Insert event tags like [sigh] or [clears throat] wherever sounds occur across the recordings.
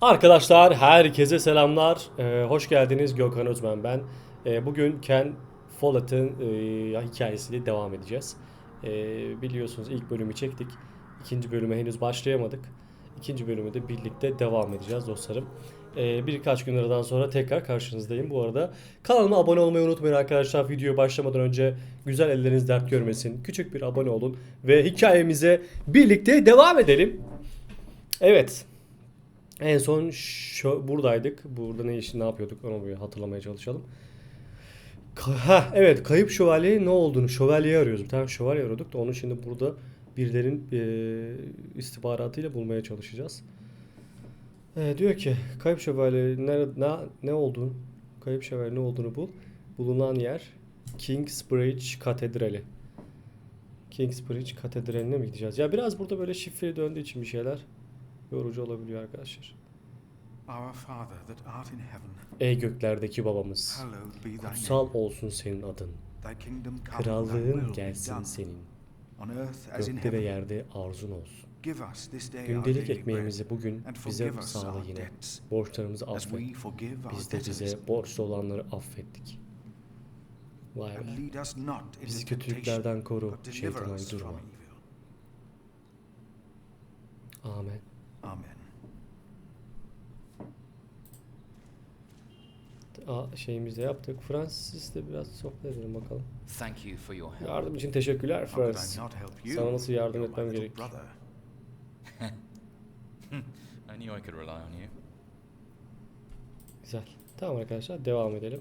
Arkadaşlar herkese selamlar. Ee, hoş geldiniz. Gökhan Özmen ben. Ee, bugün Ken Follett'ın e, hikayesiyle devam edeceğiz. Ee, biliyorsunuz ilk bölümü çektik. İkinci bölüme henüz başlayamadık. İkinci bölümü de birlikte devam edeceğiz dostlarım. Ee, birkaç gün aradan sonra tekrar karşınızdayım. Bu arada kanalıma abone olmayı unutmayın arkadaşlar. Videoya başlamadan önce güzel elleriniz dert görmesin. Küçük bir abone olun ve hikayemize birlikte devam edelim. Evet. En son şu, buradaydık. Burada ne işi ne yapıyorduk onu bir hatırlamaya çalışalım. Ha evet kayıp şövalye ne olduğunu şövalyeyi arıyoruz. Bir tane şövalye arıyorduk da onu şimdi burada birilerinin e, istihbaratıyla bulmaya çalışacağız. E, diyor ki kayıp şövalye ne, ne, ne olduğunu kayıp şövalye ne olduğunu bul. Bulunan yer Kingsbridge Katedrali. Kingsbridge Katedrali'ne mi gideceğiz? Ya biraz burada böyle şifreli döndüğü için bir şeyler yorucu olabiliyor arkadaşlar. Ey göklerdeki babamız, kutsal olsun senin adın. Krallığın gelsin senin. Gökte ve yerde arzun olsun. Gündelik ekmeğimizi bugün bize sağla yine. Borçlarımızı affet. Biz de bize borçlu olanları affettik. Vay be. Bizi kötülüklerden koru, şeytana evil. Amen. Amen. Aa, şeyimizi de yaptık. Fransız'la biraz sohbet edelim bakalım. Thank you for your help. Yardım için teşekkürler How could I Frans. not help you? Sana nasıl yardım You're my etmem gerek? brother. [laughs] I knew I could rely on you. Güzel. Tamam arkadaşlar devam edelim.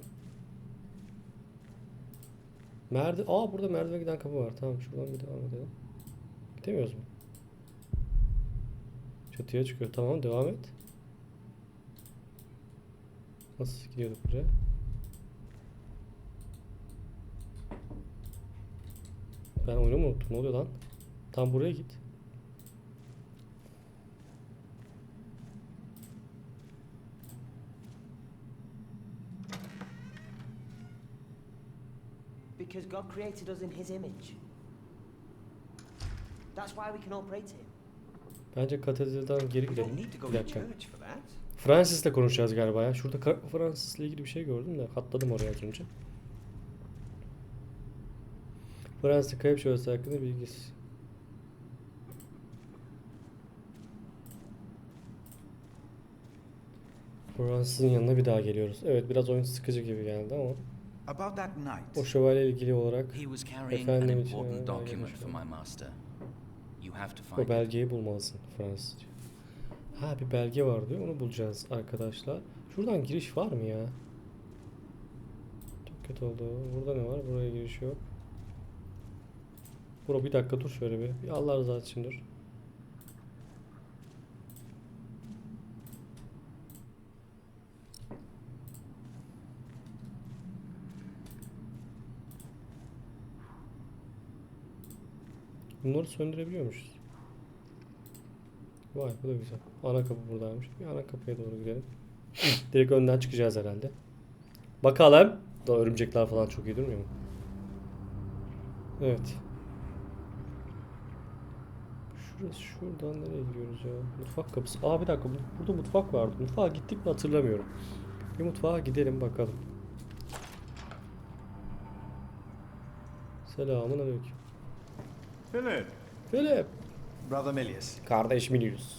Merdi Aa burada merdiven giden kapı var. Tamam şuradan bir devam edelim. Gidemiyoruz mu? Çatıya çıkıyor. Tamam devam et. Nasıl gidiyorduk buraya? Ben oyunu mu unuttum? Ne oluyor lan? Tam buraya git. Because God created us in His image. That's why we can to Him. Bence katedralden geri gidelim. Bir dakika. Francis'le konuşacağız galiba ya. Şurada Francis'le ilgili bir şey gördüm de atladım oraya az önce. Fransız kayıp şöhresi hakkında bilgisi. Fransız'ın yanına bir daha geliyoruz. Evet biraz oyun sıkıcı gibi geldi ama About that night, o şövalye ilgili olarak Efendim için, o belgeyi bulmalısın Fransızca. Ha bir belge var diyor onu bulacağız arkadaşlar. Şuradan giriş var mı ya? Çok kötü oldu. Burada ne var? Buraya giriş yok. Bro bir dakika dur şöyle bir. Bir Allah rızası için dur. Bunları söndürebiliyormuşuz. Vay bu da güzel. Ana kapı buradaymış. Bir ana kapıya doğru gidelim. [laughs] Direkt önden çıkacağız herhalde. Bakalım. Da örümcekler falan çok iyi durmuyor mu? Evet. Şurası şuradan nereye gidiyoruz ya? Mutfak kapısı. Aa bir dakika bu- burada mutfak vardı. Mutfağa gittik mi hatırlamıyorum. Bir mutfağa gidelim bakalım. Selamun aleyküm. Philip, Philip. brother Milius, Kardeş Milius.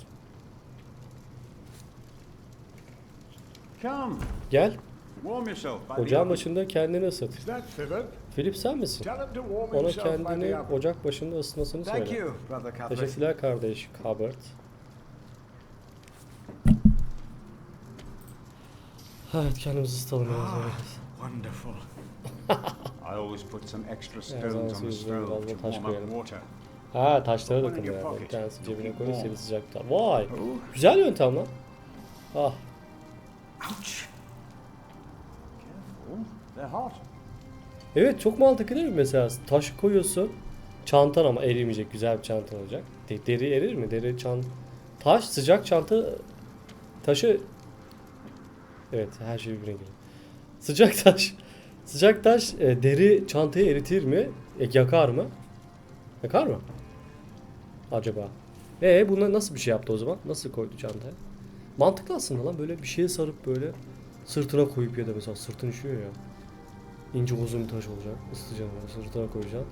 Come, Gel. warm yourself by the Ocağın oven. başında kendini ısıt. Is that Philip? Philip sen misin? Tell him to warm Ona himself by the kendini oven. ocak başında ısıtmasını thank söyle. you, brother Cuthbert. Teşekkürler kardeş Kabert. Evet kendimizi ısıtalım biraz. Ah, evet. wonderful. [laughs] I always put some extra stones on the stove to taş warm up water. Ha taşlara your yani. Bir tanesi cebine Keep koy warm. seni sıcakta. Vay. Oh, Güzel yöntem lan. Ah. ouch. Evet çok mantıklı değil mi mesela? Taşı koyuyorsun. Çantan ama erimeyecek güzel bir çanta olacak. De- deri erir mi? Deri çant Taş sıcak çanta taşı Evet her şey birbirine giriyor. Sıcak [laughs] taş sıcak taş e, deri çantayı eritir mi? E, yakar mı? Yakar mı? Acaba? E buna nasıl bir şey yaptı o zaman? Nasıl koydu çantaya? Mantıklı aslında lan böyle bir şeye sarıp böyle sırtına koyup ya da mesela sırtın üşüyor ya. İnce uzun bir taş olacak. Isıtacaksın onu sırtına koyacaksın.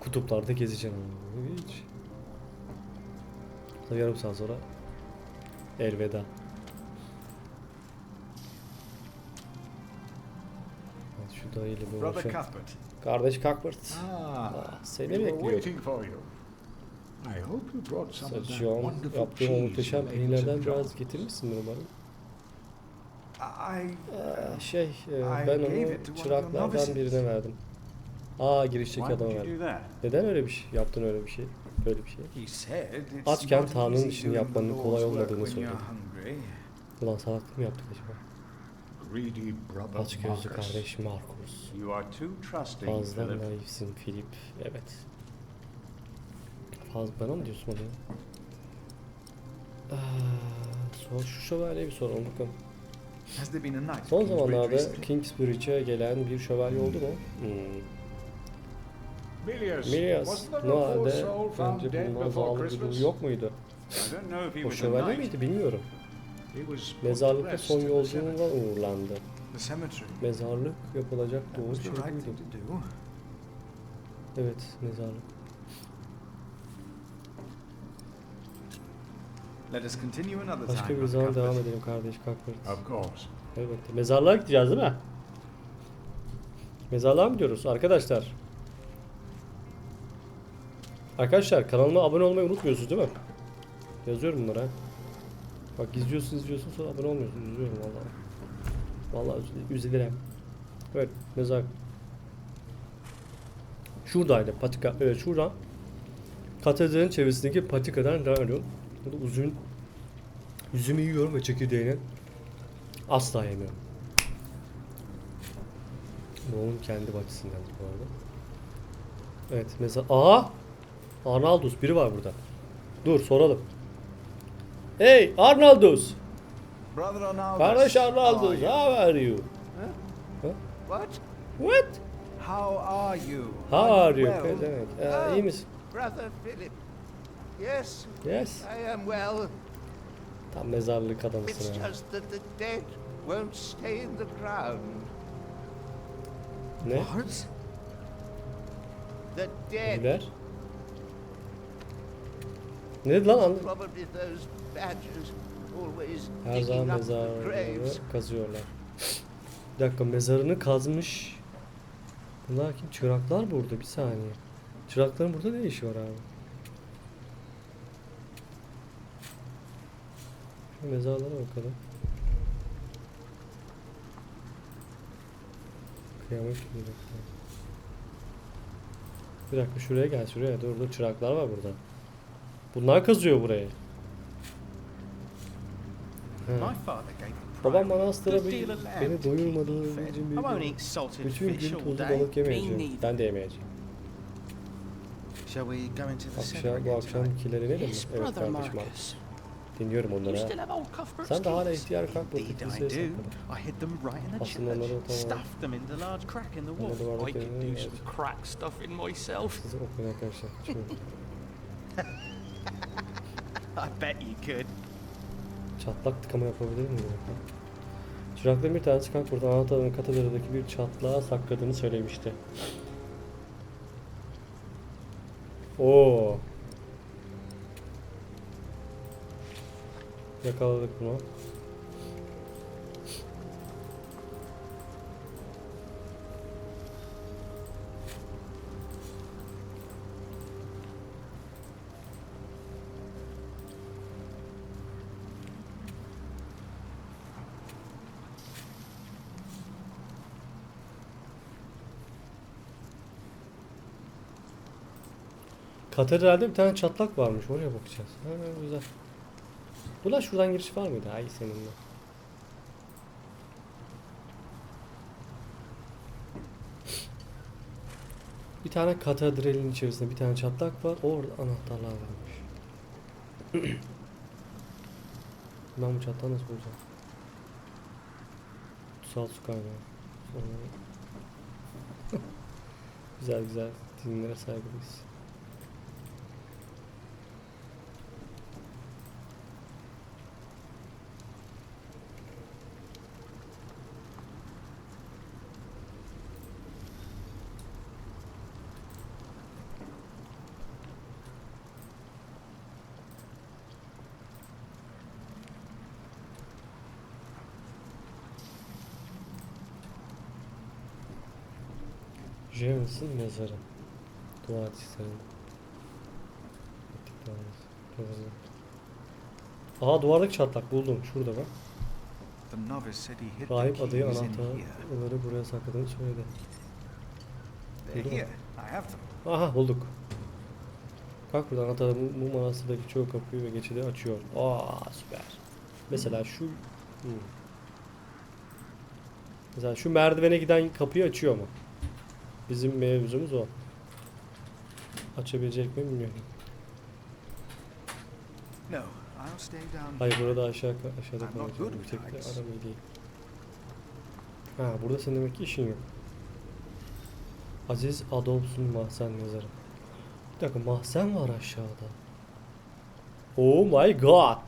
Kutuplarda gezeceksin onu. Hiç. Yarım saat sonra elveda. Dayıyla bir Brother. Cuthbert. Kardeş Cuthbert. Ah, Ah, seni we were bekliyor. waiting for you. I hope you brought some of that John wonderful yaptığım o cheese muhteşem you made us peynirlerden biraz getirmişsindir umarım. I. Ee, şey, e, ben onu çıraklardan birine verdim. Aa girişteki Why adama would you verdim. do that? Neden öyle bir şey yaptın öyle bir şey? Böyle bir şey. He said it's Açken not Tanrı'nın easy işini doing yapmanın kolay Lord's work olmadığını when you're söyledi. hungry. Ulan salaklık mı yaptık acaba? Greedy brother Aç gözlü Marcus. kardeş Markus. You are too trusting, Fazla Philip. naifsin Filip. Evet. Fazla bana mı diyorsun onu? Aa, sor, şu şövalyeyi bir soralım bakalım. Has there been a night? Son zamanlarda? Kingsbridge'e gelen bir şövalye oldu mu? Hmm. Milius, Milias, wasn't there a Noel'de poor soul found önce dead bulunan before bir Christmas? yok muydu? I don't know if he O was a şövalye knight. miydi bilmiyorum. Mezarlıkta son yolculuğuna uğurlandı. Mezarlık yapılacak doğru şey buydu. Evet mezarlık. Başka bir zaman devam edelim kardeş Cuthbert. Of course. Elbette. Mezarlığa gideceğiz değil mi? Mezarlığa mı gidiyoruz arkadaşlar? Arkadaşlar kanalıma abone olmayı unutmuyorsunuz değil mi? Yazıyorum bunlara. Bak izliyorsun izliyorsun sonra abone olmuyorsun. Üzülüyorum vallahi. Vallahi üzül- üzülürüm. Evet mezar. Şuradaydı patika. Evet şuradan. Katedralin çevresindeki patikadan devam ediyorum. Burada uzun üzümü yiyorum ve çekirdeğini asla yemiyorum. Onun kendi bahçesinden bu arada. Evet mesela Aa! Arnaldus biri var burada. Dur soralım. Hey Arnaldus! Brother Arnaldus. Kardeş how are Arnaldus, you? how are you? What? What? How are you? How are you? well? Demek? Ee, iyi misin? Brother Philip. Yes, Yes. I am well. Tam mezarlık It's adamısın ha. just that the dead won't stay in the ground. Ne? What? The dead. Ölüler? Ne lan? Probably those Her zaman graves. kazıyorlar. Bir dakika mezarını kazmış. Bunlar kim? Çıraklar burada bir saniye. Çırakların burada ne işi var abi? Şu mezarlara bakalım. Kıyamet gibi bakıyor. Bir dakika şuraya gel şuraya. Dur dur çıraklar var burada. Bunlar kazıyor burayı. Ha. My father gave the Babam priory manastıra a good beni, doyurmadığı için bir bütün gün tuzlu balık Me yemeyeceğim. Ben de yemeyeceğim. Akşam, bu ne demek? Yes, Evet kardeşim abi. Dinliyorum onları. Sen de hala ihtiyar kalk right in the Aslında onları tamam. Onları duvarda kendine myself. Sizi okuyun arkadaşlar. [laughs] I bet you could. Çatlak tıkama yapabilir miyim? Çırakların bir tanesi buradan Anahtar'ın katedraldaki bir çatlağa sakladığını söylemişti. Oo. Yakaladık bunu. Katedralde bir tane çatlak varmış. Oraya bakacağız. Ha, güzel. Ulan şuradan giriş var mıydı? Ay seninle. Bir tane katedralin içerisinde bir tane çatlak var. Orada anahtarlar varmış. [clears throat] ben bu çatlağı nasıl bulacağım? Kutsal su kaynağı. Sonra- [laughs] güzel güzel. Dinlere saygılıyız. James'in mezarı. Dua. Duvarız. Aha duvardaki çatlak buldum. Şurada bak. Rahip adayı anahtarları buraya sakladığını söyledi. Aha bulduk. Kalk buradan anahtar bu, bu manastırdaki çoğu kapıyı ve geçidi açıyor. Aa süper. Mesela şu hmm. Mesela şu merdivene giden kapıyı açıyor mu? Bizim mevzumuz o. Açabilecek mi bilmiyorum. Hayır burada aşağı aşağıda kalacağım. Yüksekte aramayı değil. Ha burada senin demek ki işin yok. Aziz Adolfs'un mahzen mezarı. Bir dakika mahzen var aşağıda. Oh my god.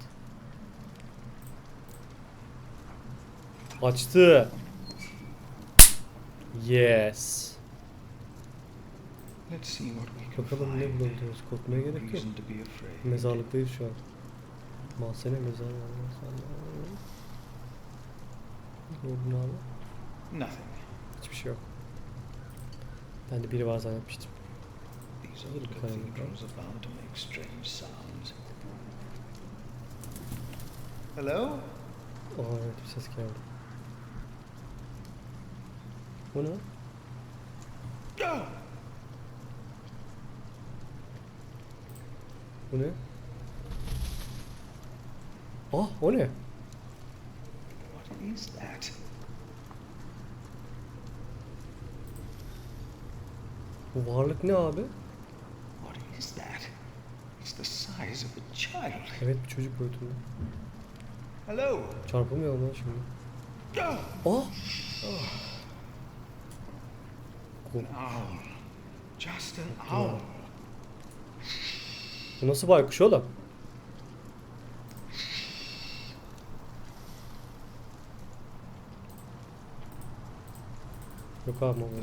Açtı. Yes. Let's see what we can Bakalım ne find. bulabiliyoruz. Korkmaya gerek yok. Mezarlıktayız şu an. Mahzene mezar var. Ne oldu abi? Nothing. Hiçbir şey yok. Ben de biri var zannetmiştim. These Little old kind of cathedrals are bound to make strange sounds. Hello? Aa evet bir ses geldi. Bu ne? Oh! Bu ne? Ah o ne? What is that? Bu varlık ne abi? What is that? It's the size of a child. Evet bir çocuk boyutunda. Hello? Çarpılmayalım lan şimdi. Oh! Ah! An owl. Just an owl. Bu nasıl baykuş oğlum? Yok abi burada.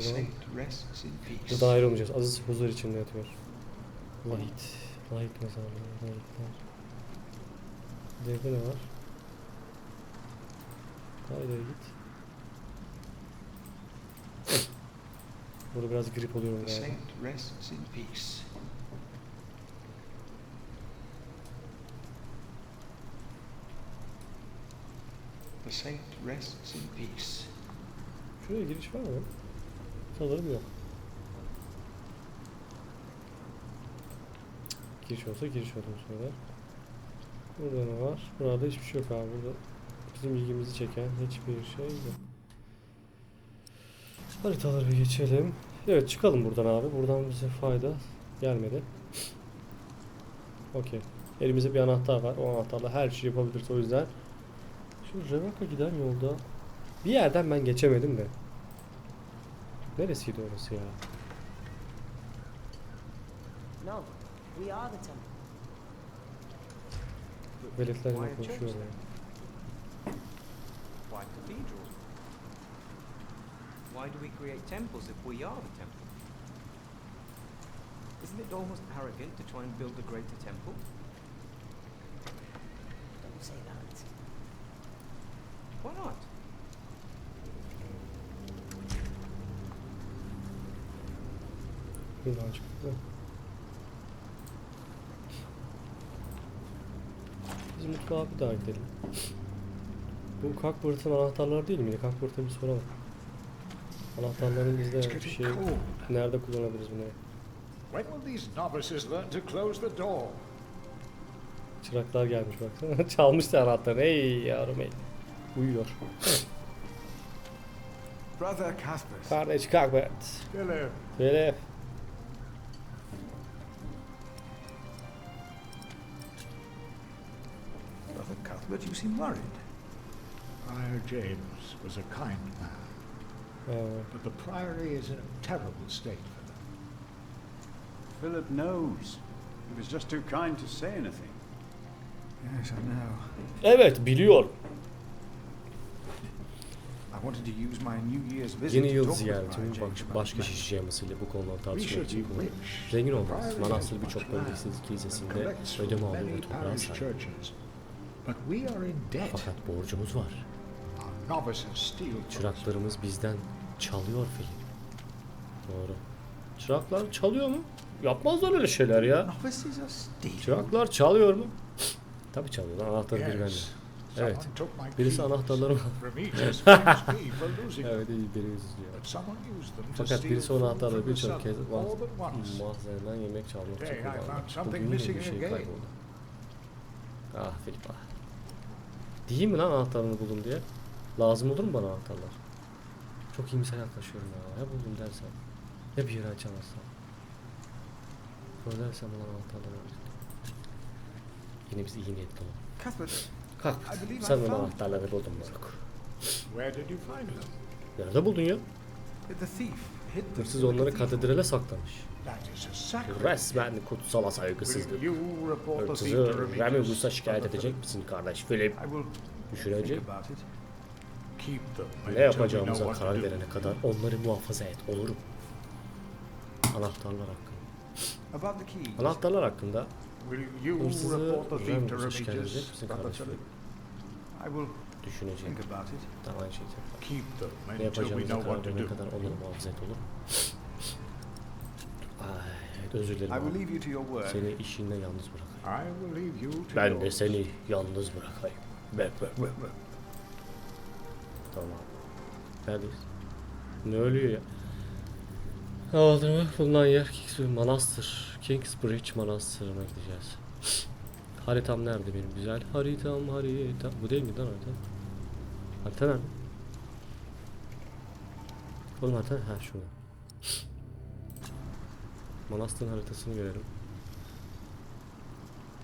Buradan ayrılmayacağız. Aziz huzur içinde yatıyor. Lahit. Lahit mezarlığı. Lahitler. Devde ne var? İleri git. Burada biraz grip oluyorum galiba. Saint rests in peace. Şuraya giriş var mı? Sanırım yok. Giriş olsa giriş olduğunu söyler. Burada ne var? Burada hiçbir şey yok abi. Burada bizim ilgimizi çeken hiçbir şey yok. Haritaları geçelim. Evet çıkalım buradan abi. Buradan bize fayda gelmedi. Okey. Elimizde bir anahtar var. O anahtarla her şeyi yapabiliriz. O yüzden şu Rebecca giden yolda bir yerden ben geçemedim de. Neresiydi orası ya? No, we are the temple. Veletlerle konuşuyor ya. Why cathedral? Why do we create temples if we are the temple? Isn't it almost arrogant to try and build a greater temple? Don't say that. Why not? Buradan çıktı. Biz mutfağa bir daha gidelim. Bu Cockburt'ın anahtarları değil miydi? Cockburt'a bir soralım. Anahtarların bizde bir şey nerede kullanabiliriz bunları? When will these novices learn to close the door? Çıraklar gelmiş baksana. [laughs] Çalmışlar anahtarı. Ey yavrum ey. Uyuyor. Brother Caspar. Kardeş Cockburt. Philip, Böyle Cuthbert, you seem worried. Friar James was a kind man, Ee, but the priory is in a terrible state for them. Philip knows. He was just too kind to say anything. Yes, I know. Evet biliyorum. I wanted to use my New Year's visit Yeni yıl ziyaretimin baş, James baş about keşiş yamasıyla bu konuda We tartışmak için rich. Zengin priory Manastır birçok much bölgesi land and kilisesinde ödeme ve toprağa sahip. But we are in debt. Fakat borcumuz var. Çıraklarımız bizden çalıyor Filip. Doğru. Çıraklar çalıyor mu? Yapmazlar öyle şeyler ya. Çıraklar çalıyor mu? Tabii çalıyor. lan, Anahtarı biri bende. Evet. Birisi anahtarlarımı. [laughs] Evet iyi biri to Fakat birisi o anahtarları birçok kez mahzenden yemek çalmak için kullandı. yine missing bir şey kayboldu. Ah Filip ah. Değil mi lan anahtarını buldum diye? Lazım olur mu bana anahtarlar? Çok iyimser yaklaşıyorum ya. Ya buldum dersem. Ya bir yere açamazsam. Söylersem bana anahtarlar olur. Yine biz iyi niyetli olalım. Cuthbert, Kalk. Found- anahtarları buldun moruk. Where did you find them? Nerede buldun ya? the thief. Hırsız onları katedrale saklamış. Resmen kutsala saygısızlık. Remedios? Remigus'a şikayet edecek misin kardeş Philip? Them Ne yapacağımıza karar verene kadar onları muhafaza et olur mu? Anahtarlar hakkında. Anahtarlar hakkında hırsızı Remigus'a şikayet edecek misin kardeş Philip. İt. Tamam şeyi yapar. Ne yapacağımıza karar verene kadar onları muhafaza et olur mu? Özür dilerim abi. Seni işinde yalnız bırakayım. Ben de seni yalnız bırakayım. Be, be, be, be. Tamam. Neredeyiz? Ne ölüyor ya? Aldırma bulunan yer Kingsbridge Manastır. Kingsbridge Manastırı'na gideceğiz. Haritam nerede benim güzel? Haritam haritam. Bu değil mi lan harita? Harita nerede? Oğlum harita ha şurada. Manastırın haritasını görelim.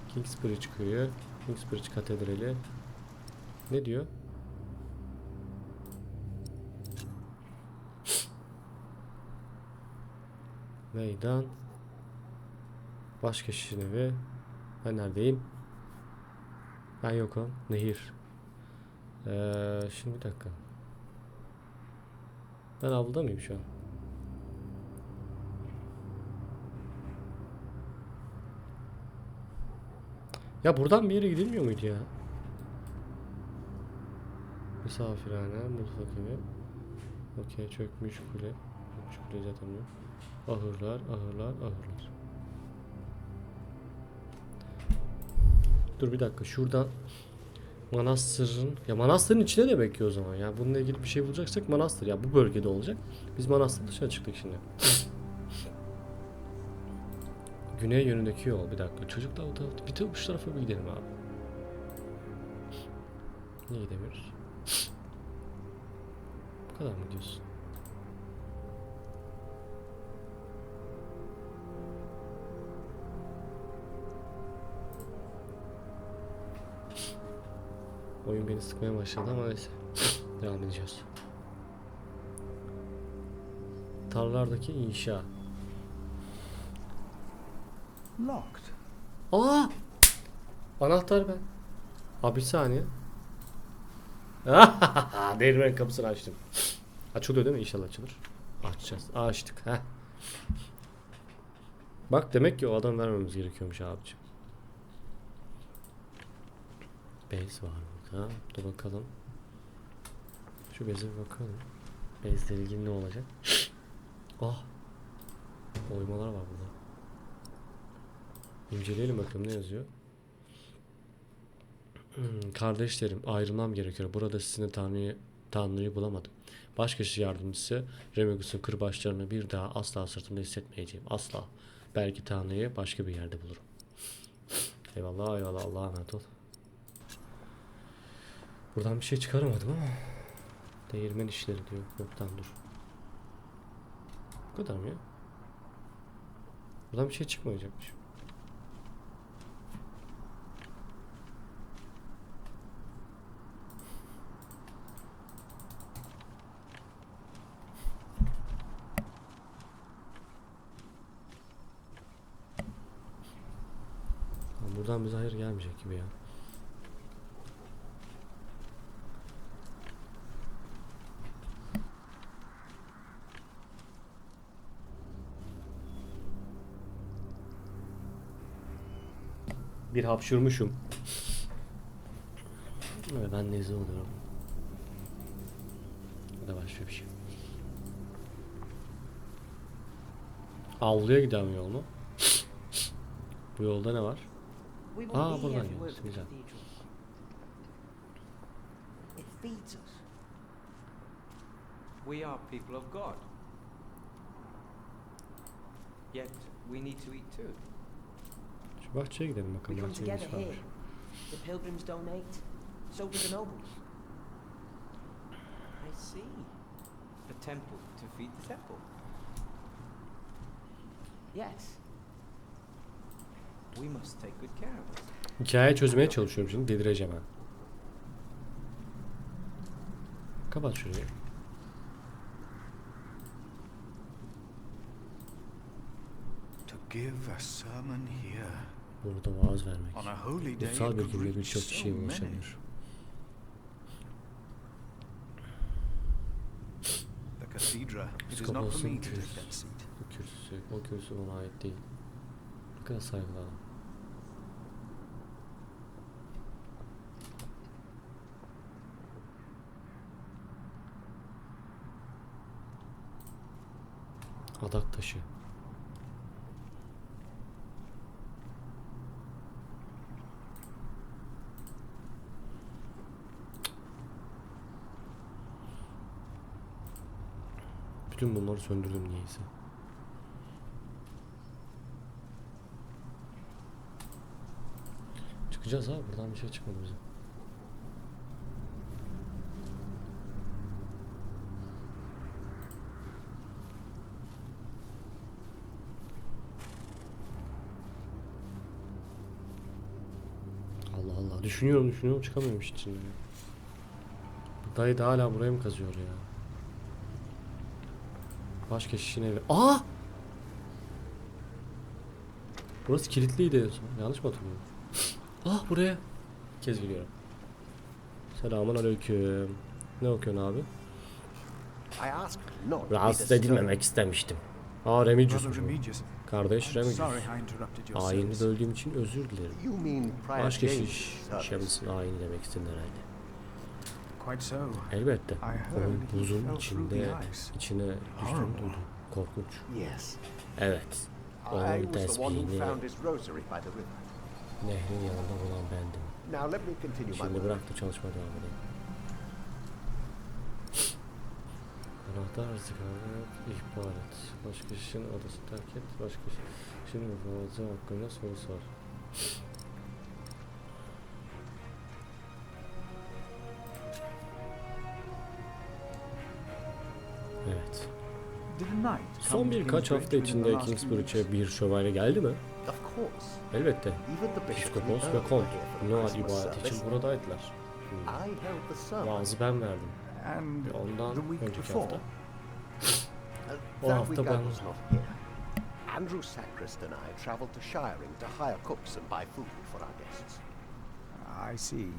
Kingsbridge köyü, Kingsbridge katedrali. Ne diyor? Meydan. Başkeşişin evi. Ben neredeyim? Ben yokum. Nehir. Ee, şimdi bir dakika. Ben avluda mıyım şu an? Ya buradan bir yere gidilmiyor muydu ya? Misafirhane, mutfak evi. Okey, çökmüş kule. Çökmüş kule zaten yok. Ahırlar, ahırlar, ahırlar. Dur bir dakika şuradan Manastırın ya manastırın içine de bekliyor o zaman ya bununla ilgili bir şey bulacaksak manastır ya bu bölgede olacak. Biz manastır dışına çıktık şimdi. Güney yönündeki yol bir dakika. Çocuklar o tarafta bir de şu tarafa bir gidelim abi. Niye gidemiyoruz? Bu kadar mı diyorsun? Oyun beni sıkmaya başladı ama neyse. Devam edeceğiz. Tarlalardaki inşa. Locked. Aa! Anahtar ben. Abi bir saniye. [laughs] Değirmen kapısını açtım. Açılıyor değil mi? İnşallah açılır. Açacağız. Açtık. Heh. Bak demek ki o adam vermemiz gerekiyormuş abicim. Bez var burada. Dur bakalım. Şu beze bir bakalım. Bezle ilgili ne olacak? [gasps] Ah. Oymalar var burada. İnceleyelim bakalım ne yazıyor. Hmm, Kardeşlerim ayrılmam gerekiyor. Burada sizinle Tanrı'yı Tanrı'yı bulamadım. Başkası yardımcısı Remigus'un kırbaçlarını bir daha asla sırtımda hissetmeyeceğim. Asla. Belki Tanrı'yı başka bir yerde bulurum. Eyvallah eyvallah Allah'a emanet ol. Buradan bir şey çıkaramadım ama. Değirmen işleri diyor. Yoktan dur. Bu kadar mı ya? Buradan bir şey çıkmayacakmış. Lan Buradan bize hayır gelmeyecek gibi ya. Bir hapşurmuşum. Evet ben nezle oluyorum. Ya da başka bir şey. Avluya giden yol mu? Bu yolda ne var? We won't Ah, be here buradan if it weren't for the güzel. cathedral. It feeds us. We are people of God. Yet we need to eat too. Şu bahçeye gidelim We bakalım. come bahçede neymiş together here. varmış. The pilgrims donate. So do the nobles. I see. A temple to feed the temple. Yes. Hikaye çözmeye çalışıyorum şimdi. Delireceğim ha. Kapat şurayı. To give a sermon here Burada vaaz vermek. on a holy day Kutsal bir günde birçok kişiye ulaşabilir. The cathedra. It is Skop not for olsun me to ki. take that seat. Bu kürsüsü, o kürsü ona ait değil. Ne kadar saygılı adam. Adak taşı. Bütün bunları söndürdüm niyeyse. Çıkacağız abi buradan bir şey çıkmadı bize. Allah Allah düşünüyorum düşünüyorum çıkamıyorum işin içinden. ya. Dayı da hala buraya mı kazıyor ya? Başka şişin evi. Aa! Burası kilitliydi en son. Yanlış mı hatırlıyorum? [laughs] Ah buraya. Bir kez geliyorum. Selamun aleyküm. Ne okuyorsun abi? Rahatsız edilmemek istemiştim. Aa Remigius. Kardeş I'm Remigius. sorry I interrupted your Ayini böldüğüm için özür dilerim. You mean Prior Başka şiş, service? şemsin ayini demek istedin herhalde. Quite so. Elbette. I heard Onun he buzun içinde içine düştüğünü duydum. Korkunç. Yes. Evet. I Onun was the one who tesbihini found his rosary by the river. nehrin yanında bulan bendim. Now let me continue my Şimdi work. bırak da çalışmaya devam edelim. Anahtar zikaret, ihbar et. Başka kişinin odası terk et. Başka kişinin müfazı hakkında soru sor. Evet. Son birkaç hafta içinde Kingsbridge'e bir şövalye geldi mi? Elbette. Piskopos ve kont Christmas ibadeti için buradaydılar. Hmm. Vaazı ben verdim. And Ve Ondan the week before, hafta. Uh, O that hafta week I was not here. Andrew Sacrist and I travelled to Shiring to hire cooks and buy food for our guests. I see.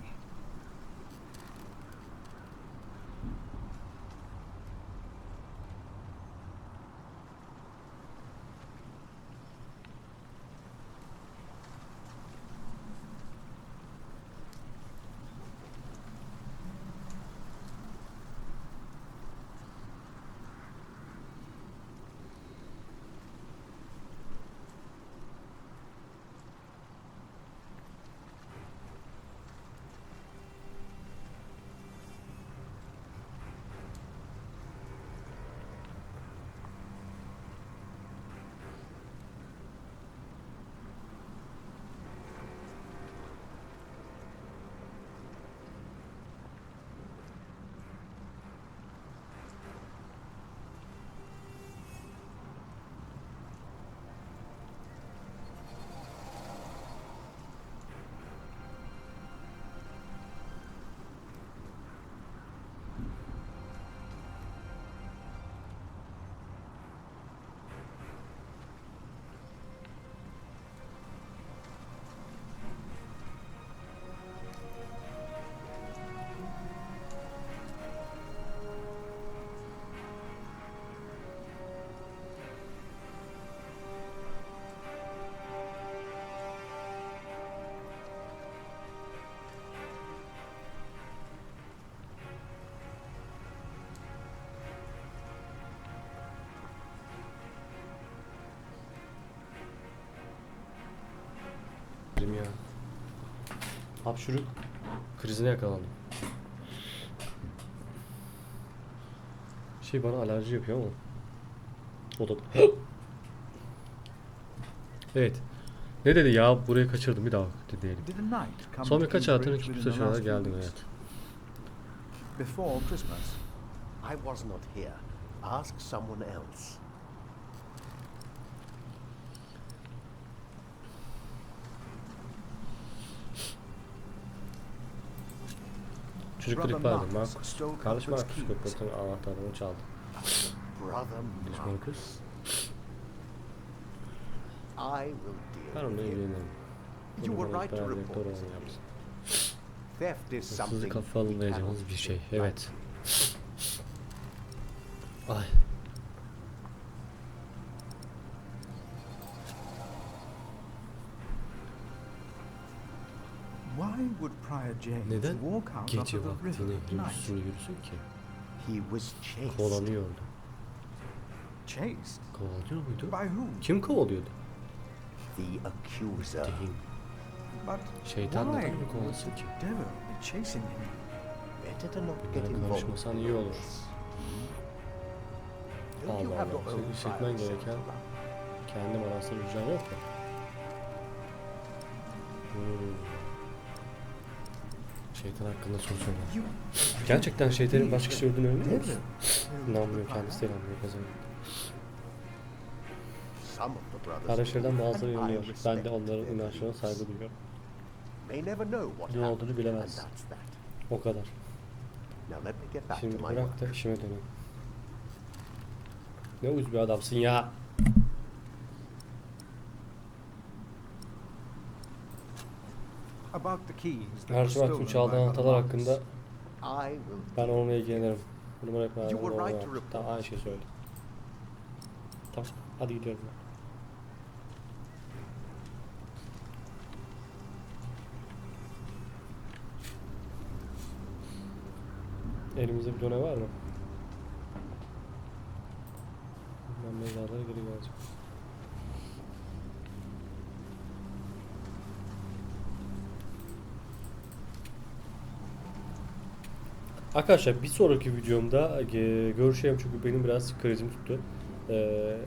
Hapşuruk krizine yakalandım. Şey bana alerji yapıyor ama. O da... [gasps] evet. Ne dedi ya? Burayı kaçırdım bir daha dinleyelim. Son birkaç hayatın Cambridge hiçbir within the seçeneğe last few geldim weeks? evet. Before Christmas. I was not here. Ask someone else. Çocuklar Brother ihbar edin. Stole Kardeş keys. Köpek'in anahtarını çaldı. I will Ben onunla ilgilenirim. You were right to report. Theft is something bir şey. Evet. Ay. Neden gece vaktini at night? yürüsün ki? He was chased. Kovalanıyordu. Chased? Kovalıyor muydu? Kim kovalıyordu? The. But Şeytan neden mi kovalasın ki? the devil be chasing him? Better to not get Bunlara involved. karışmasan iyi olur. you Allah Allah. işletmen fire gereken set up? kendi manastır rüzgarı yok mu? Hmm. Şeytan hakkında soru soruyor. Gerçekten şeytanın başka kişi öldüğünü öğreniyor musun? İnanmıyor kendisi de inanmıyor kazanıyor. Kardeşlerden bazıları inanıyor. Ben de onların inançlarına saygı duyuyorum. Ne olduğunu bilemez. O kadar. Şimdi bırak da işime döneyim. Ne uyuz bir adamsın ya. About the keys that were Mercimek stolen çaldığı anahtarlar hakkında ben onunla ilgilenirim. Bunu bırak ben You were onu right to yaptım. report. Tamam aynı şeyi söyle. Tamam hadi gidiyorum ben. Elimizde bir done var mı? Ben mezarlara geri geleceğim. Arkadaşlar bir sonraki videomda e, görüşelim çünkü benim biraz krizim tuttu. E,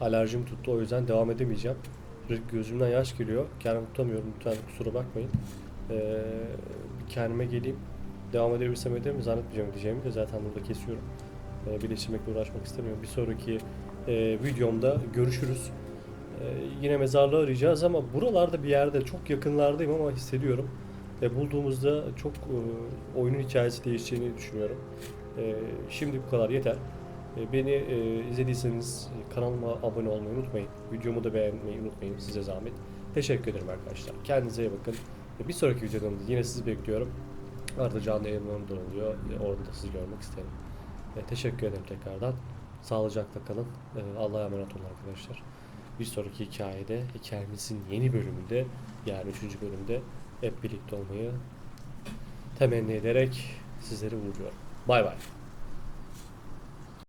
alerjim tuttu o yüzden devam edemeyeceğim. Gözümden yaş geliyor. Kendimi tutamıyorum lütfen kusura bakmayın. E, bir kendime geleyim. Devam edebilirsem ederim zannetmeyeceğim diyeceğimi de zaten burada kesiyorum. E, birleştirmekle uğraşmak istemiyorum. Bir sonraki e, videomda görüşürüz. E, yine mezarlığı arayacağız ama buralarda bir yerde çok yakınlardayım ama hissediyorum. E, bulduğumuzda çok e, oyunun hikayesi değişeceğini düşünüyorum. E, şimdi bu kadar yeter. E, beni e, izlediyseniz kanalıma abone olmayı unutmayın. Videomu da beğenmeyi unutmayın size zahmet. Teşekkür ederim arkadaşlar. Kendinize iyi bakın. E, bir sonraki videoda yine sizi bekliyorum. Arada canlı yayınlarım da oluyor. E, orada da sizi görmek isterim. E, teşekkür ederim tekrardan. Sağlıcakla kalın. E, Allah'a emanet olun arkadaşlar. Bir sonraki hikayede, hikayemizin yeni bölümünde, yani 3. bölümde hep birlikte olmayı temenni ederek sizleri uğurluyorum. Bay bay.